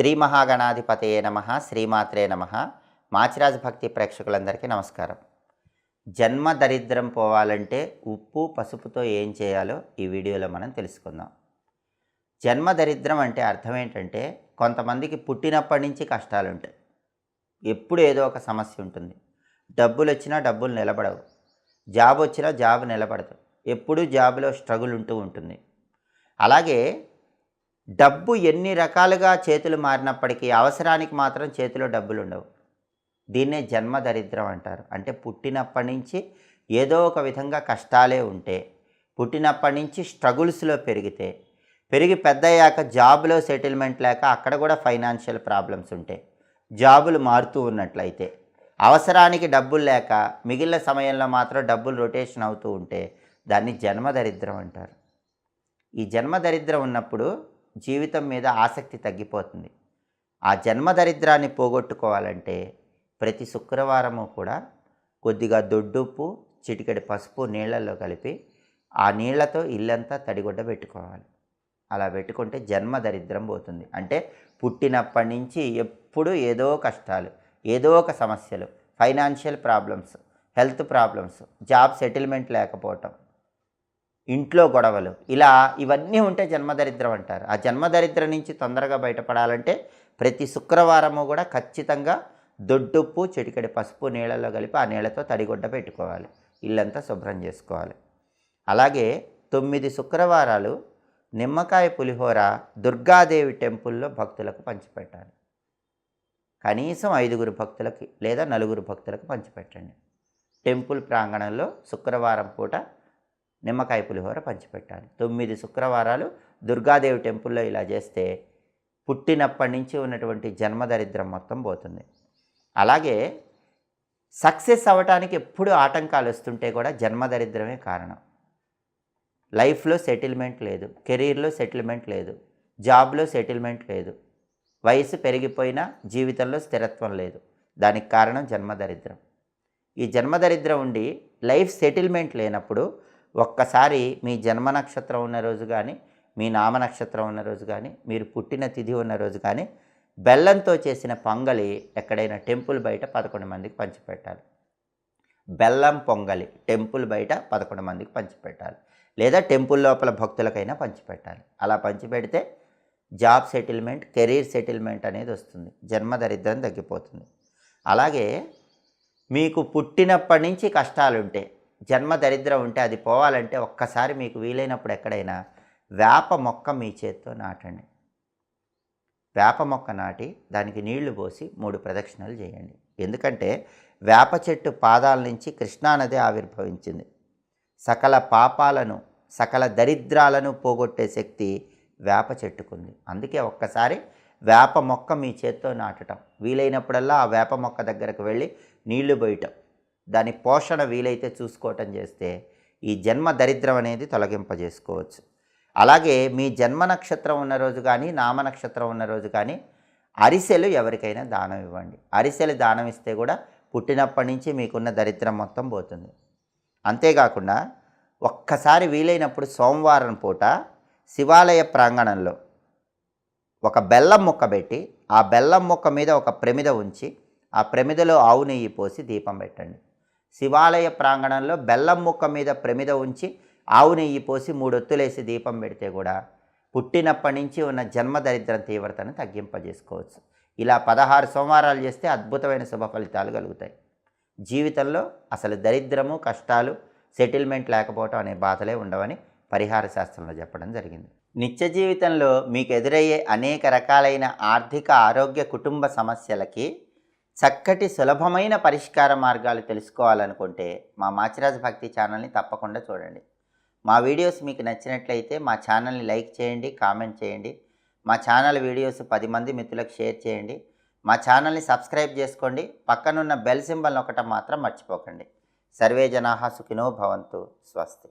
శ్రీ మహాగణాధిపతయే నమ శ్రీమాత్రే నమ. మాచిరాజు భక్తి ప్రేక్షకులందరికీ నమస్కారం. జన్మ దరిద్రం పోవాలంటే ఉప్పు పసుపుతో ఏం చేయాలో ఈ వీడియోలో మనం తెలుసుకుందాం. జన్మ దరిద్రం అంటే అర్థం ఏంటంటే కొంతమందికి పుట్టినప్పటి నుంచి కష్టాలు ఉంటాయి ఎప్పుడు ఏదో ఒక సమస్య ఉంటుంది. డబ్బులు వచ్చినా డబ్బులు నిలబడవు. జాబ్ వచ్చినా జాబ్ నిలబడదు. ఎప్పుడూ జాబ్లో స్ట్రగుల్ ఉంటూ ఉంటుంది. అలాగే డబ్బు ఎన్ని రకాలుగా చేతులు మారినప్పటికీ అవసరానికి మాత్రం చేతిలో డబ్బులు ఉండవు దీన్నే జన్మ దరిద్రం అంటారు. అంటే పుట్టినప్పటి నుంచి ఏదో ఒక విధంగా కష్టాలే ఉంటే పుట్టినప్పటి నుంచి స్ట్రగుల్స్లో పెరిగితే పెరిగి పెద్దయ్యాక జాబ్లో సెటిల్మెంట్ లేక అక్కడ కూడా ఫైనాన్షియల్ ప్రాబ్లమ్స్ ఉంటాయి జాబులు మారుతూ ఉన్నట్లయితే అవసరానికి డబ్బులు లేక మిగిలిన సమయంలో మాత్రం డబ్బులు రొటేషన్ అవుతూ ఉంటే దాన్ని జన్మ దరిద్రం అంటారు. ఈ జన్మ దరిద్రం ఉన్నప్పుడు జీవితం మీద ఆసక్తి తగ్గిపోతుంది. ఆ జన్మ దరిద్రాన్ని పోగొట్టుకోవాలంటే ప్రతి శుక్రవారము కూడా కొద్దిగా దొడ్డుప్పు చిటికెడు పసుపు నీళ్ళల్లో కలిపి ఆ నీళ్ళతో ఇల్లంతా తడిగుడ్డ పెట్టుకోవాలి. అలా పెట్టుకుంటే జన్మ దరిద్రం పోతుంది. అంటే పుట్టినప్పటి నుంచి ఎప్పుడు ఏదో కష్టాలు ఏదో ఒక సమస్యలు financial problems health problems job settlement లేకపోవటం ఇంట్లో గొడవలు. ఇలా ఇవన్నీ ఉంటే జన్మదరిద్రం అంటారు. ఆ జన్మదరిద్రం నుంచి తొందరగా బయటపడాలంటే ప్రతి శుక్రవారము కూడా ఖచ్చితంగా దొడ్డుప్పు చిటికెడి పసుపు నీళ్ళలో కలిపి ఆ నీళ్ళతో తడిగుడ్డ పెట్టుకోవాలి. ఇల్లంతా శుభ్రం చేసుకోవాలి. అలాగే తొమ్మిది శుక్రవారాలు నిమ్మకాయ పులిహోర దుర్గాదేవి టెంపుల్లో భక్తులకు పంచిపెట్టాలి. కనీసం ఐదుగురు భక్తులకి లేదా నలుగురు భక్తులకు పంచిపెట్టండి. టెంపుల్ ప్రాంగణంలో శుక్రవారం పూట నిమ్మకాయ పులిహోర పంచిపెట్టాలి. తొమ్మిది శుక్రవారాలు దుర్గాదేవి టెంపుల్లో ఇలా చేస్తే పుట్టినప్పటి నుంచి ఉన్నటువంటి జన్మదరిద్రం మొత్తం పోతుంది. అలాగే సక్సెస్ అవ్వటానికి ఎప్పుడు ఆటంకాలు వస్తుంటే కూడా జన్మదరిద్రమే కారణం. లైఫ్లో సెటిల్మెంట్ లేదు కెరీర్లో సెటిల్మెంట్ లేదు జాబ్లో సెటిల్మెంట్ లేదు వయసు పెరిగిపోయినా జీవితంలో స్థిరత్వం లేదు. దానికి కారణం జన్మదరిద్రం ఈ జన్మదరిద్రం ఉండి లైఫ్ సెటిల్మెంట్ లేనప్పుడు ఒక్కసారి మీ జన్మ నక్షత్రం ఉన్న రోజు కానీ మీ నామ నక్షత్రం ఉన్న రోజు కానీ మీరు పుట్టిన తిథి ఉన్న రోజు కానీ బెల్లంతో చేసిన పొంగలి ఎక్కడైనా టెంపుల్ బయట పదకొండు మందికి పంచిపెట్టాలి. బెల్లం పొంగలి టెంపుల్ బయట పదకొండు మందికి పంచిపెట్టాలి. లేదా టెంపుల్ లోపల భక్తులకైనా పంచిపెట్టాలి. అలా పంచిపెడితే జాబ్ సెటిల్మెంట్ కెరీర్ సెటిల్మెంట్ అనేది వస్తుంది. జన్మ దరిద్రం తగ్గిపోతుంది. అలాగే మీకు పుట్టినప్పటి నుంచి కష్టాలుంటే జన్మ దరిద్రం ఉంటే అది పోవాలంటే ఒక్కసారి మీకు వీలైనప్పుడు ఎక్కడైనా వేప మొక్క మీ చేత్తో నాటండి. వేప మొక్క నాటి దానికి నీళ్ళు పోసి మూడు ప్రదక్షిణలు చేయండి. ఎందుకంటే వేప చెట్టు పాదాల నుంచి కృష్ణానది ఆవిర్భవించింది. సకల పాపాలను సకల దరిద్రాలను పోగొట్టే శక్తి వేప చెట్టుకుంది. అందుకే ఒక్కసారి వేప మొక్క మీ చేత్తో నాటటం. వీలైనప్పుడల్లా ఆ వేప మొక్క దగ్గరకు వెళ్ళి నీళ్ళు పోయటం దాని పోషణ వీలైతే చూసుకోవటం చేస్తే ఈ జన్మ దరిద్రం అనేది తొలగింపజేసుకోవచ్చు. అలాగే మీ జన్మ నక్షత్రం ఉన్న రోజు కానీ నామ నక్షత్రం ఉన్న రోజు కానీ అరిసెలు ఎవరికైనా దానం ఇవ్వండి. అరిసెలు దానం ఇస్తే కూడా పుట్టినప్పటి నుంచి మీకున్న దరిద్రం మొత్తం పోతుంది. అంతేకాకుండా ఒక్కసారి వీలైనప్పుడు సోమవారం పూట శివాలయ ప్రాంగణంలో ఒక బెల్లం ముక్క పెట్టి ఆ బెల్లం ముక్క మీద ఒక ప్రమిద ఉంచి ఆ ప్రమిదలో ఆవు నెయ్యి పోసి దీపం పెట్టండి. శివాలయ ప్రాంగణంలో బెల్లం ముక్క మీద ప్రమిద ఉంచి ఆవు నెయ్యి పోసి మూడొత్తులేసి దీపం పెడితే కూడా పుట్టినప్పటి నుంచి ఉన్న జన్మ దరిద్ర తీవ్రతను తగ్గింపజేసుకోవచ్చు. ఇలా పదహారు సోమవారాలు చేస్తే అద్భుతమైన శుభ ఫలితాలు కలుగుతాయి. జీవితంలో అసలు దరిద్రము కష్టాలు సెటిల్మెంట్ లేకపోవటం అనే బాధలే ఉండవని పరిహార శాస్త్రంలో చెప్పడం జరిగింది. నిత్య జీవితంలో మీకు ఎదురయ్యే అనేక రకాలైన ఆర్థిక ఆరోగ్య కుటుంబ సమస్యలకి చక్కటి సులభమైన పరిష్కార మార్గాలు తెలుసుకోవాలనుకుంటే మా మాచిరాజ్ భక్తి ఛానల్ని తప్పకుండా చూడండి. మా వీడియోస్ మీకు నచ్చినట్లయితే మా ఛానల్ని లైక్ చేయండి కామెంట్ చేయండి. మా ఛానల్ వీడియోస్ పది మంది మిత్రులకు షేర్ చేయండి. మా ఛానల్ని సబ్స్క్రైబ్ చేసుకోండి. పక్కనున్న బెల్ సింబల్ ఒకటం మాత్రం మర్చిపోకండి. సర్వే జనాహ సుఖినో భవంతు. స్వస్తి.